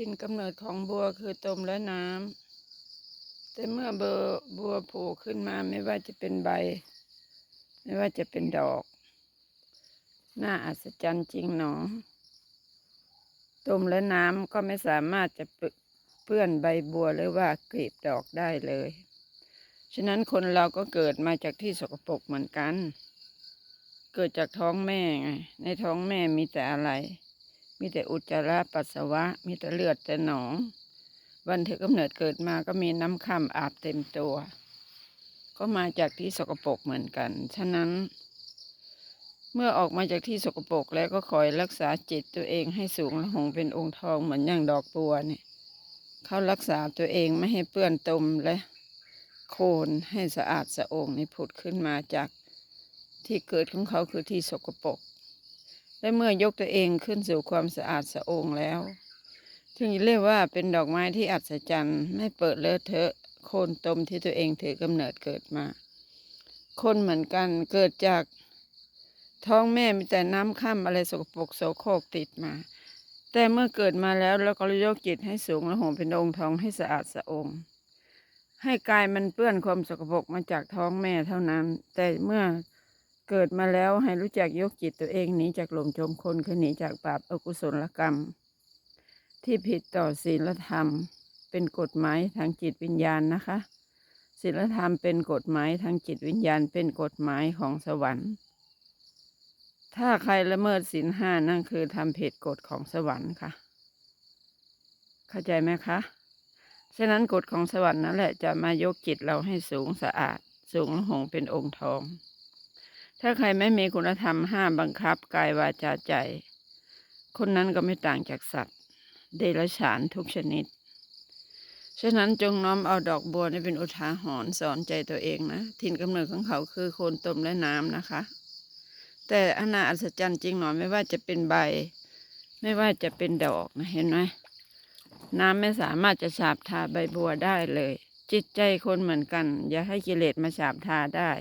ถิ่นกำเนิดของบัวคือตมและน้ำแต่เมื่อเบอร์บัวโผล่ขึ้นมาไม่ว่าจะเป็นใบ ไม่ว่าจะเป็นดอก น่าอัศจรรย์จริงหนอตมและน้ำก็ไม่สามารถจะเปื้อนใบบัวหรือว่ากลีบดอกได้เลย ฉะนั้นคนเราก็เกิดมาจากที่สกปรกเหมือนกัน เกิดจากท้องแม่ไง ในท้องแม่มีแต่อะไร มีแต่อุจจาระปัสสาวะ มีแต่เลือดแต่หนอง วันที่กำเนิดเกิดมาก็มีน้ำค่ำอาบเต็มตัว ก็มาจากที่สกปรกเหมือนกัน ฉะนั้น เมื่อออกมาจากที่สกปรกแล้วก็คอยรักษาจิตตัวเองให้สูงและหงเป็นองค์ทองเหมือนอย่างดอกบัวเนี่ยเขารักษาตัวเองไม่ให้เปื้อนตมและโคลนให้สะอาดสะองในผุดขึ้นมาจากที่เกิดของเขาคือที่สกปรก และเมื่อยกตัวเองขึ้นสู่ความสะอาดสะองแล้วถึงเรียกว่าเป็นดอกไม้ที่อัศจรรย์ไม่เปิดเลอะเทอะ โคนตมที่ตัวเองถือกำเนิดเกิดมา คนเหมือนกันเกิดจากท้องแม่มีแต่น้ำข้ามอะไรสกปรกโสโครกติดมา แต่เมื่อเกิดมาแล้วเราก็ยกจิตให้สูงและหงเป็นองค์ทองให้สะอาดสะองให้กายมันเปื้อนความสกปรกมาจากท้องแม่เท่านั้น แต่เมื่อ เกิดมาแล้วให้รู้จักยกจิตตัวเองหนีจากหลงจมคนคือหนีจากบาปอกุศลกรรม ที่ผิดต่อศีลธรรม เป็นกฎหมายทางจิตวิญญาณนะคะศีลธรรมเป็นกฎหมายทางจิตวิญญาณเป็นกฎหมายของสวรรค์ ถ้าใครละเมิดศีลห้านั่นคือทำผิดกฎของสวรรค์ค่ะ เข้าใจไหมคะฉะนั้นกฎของสวรรค์นั่นแหละจะมายกจิตเราให้สูงสะอาด สูงหงเป็นองค์ทอง ถ้าใครไม่มีคุณธรรมห้ามบังคับกายวาจาใจ คนนั้นก็ไม่ต่างจากสัตว์ เดรัจฉานทุกชนิด ฉะนั้นจงน้อมเอาดอกบัวนี่เป็นอุทาหรณ์สอนใจตัวเองนะ ถิ่นกำเนิดของเขาคือโคนตมและน้ำนะคะ แต่อนาอัศจรรย์จริงหนอไม่ว่าจะเป็นใบ ไม่ว่าจะเป็นดอกนะเห็นไหมน้ำไม่สามารถจะฉาบทาใบบัวได้เลย จิตใจคนเหมือนกัน อย่าให้กิเลสมาฉาบทาได้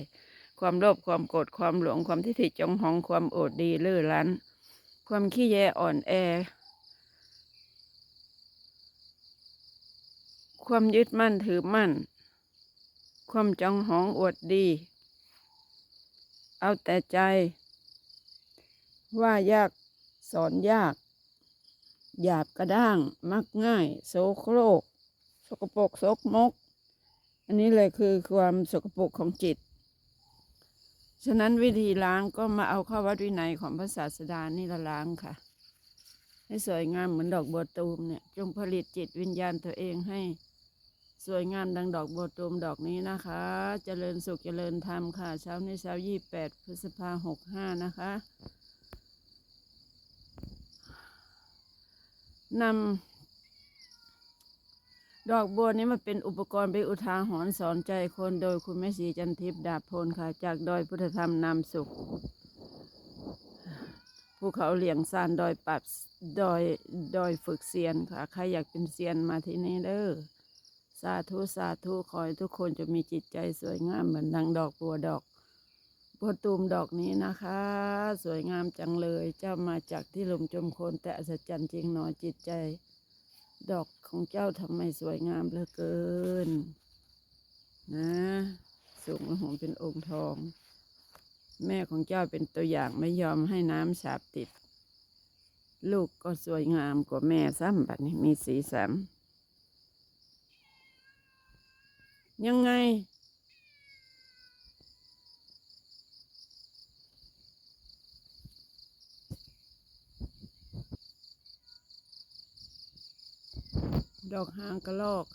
ความโลภความโกรธความหลงความทิฏฐิจงหองความโอดดีลื่อรั้นความขี้แยอ่อนแอ ความยึดมั่นถือมั่น ความจองหองอวดดี เอาแต่ใจ ว่ายากสอนยาก หยาบกระด้าง มักง่าย โสโครก สกปรกสกมก อันนี้เลยคือความสกปรกของจิต ฉะนั้นวิธีล้างก็มาเอาเข้าวัดวินัยของพระศาสดานี่ละล้างค่ะ ให้สวยงามเหมือนดอกบัวตูมเนี่ย จงผลิตจิตวิญญาณตัวเองให้ สวยงามดังดอกบัวตูมดอกนี้นะคะเจริญสุขเจริญธรรมค่ะ เช้านี้เช้ายี่แปดพฤษภาหกห้านะคะนำ ดอกบัวนี้มาเป็นอุปกรณ์เป็นอุทาหรณ์สอนใจคนโดยคุณแม่ศรีจันทิพย์ดาบพลค่ะ จากดอยพุทธธรรมนำสุขภูเขาเหลียงซานดอยปับดอยดอยฝึกเซียนค่ะ ใครอยากเป็นเซียนมาที่นี่เด้อสาธุสาธุขอให้ทุกคนจะมีจิตใจสวยงามเหมือนดังดอกบัวดอกบัวตูมดอกนี้นะคะ สวยงามจังเลยเจ้ามาจากที่ลมจมโคนแต่อัศจรรย์จริงหนอจิตใจ ดอกของเจ้าทำไมสวยงามเหลือเกิน นะสูงและหงเป็นองค์ทอง แม่ของเจ้าเป็นตัวอย่างไม่ยอมให้น้ำสาบติด ลูกก็สวยงามกว่าแม่ซ้ำบัดนี้มีสีสันยังไง ดอกหางกระลอก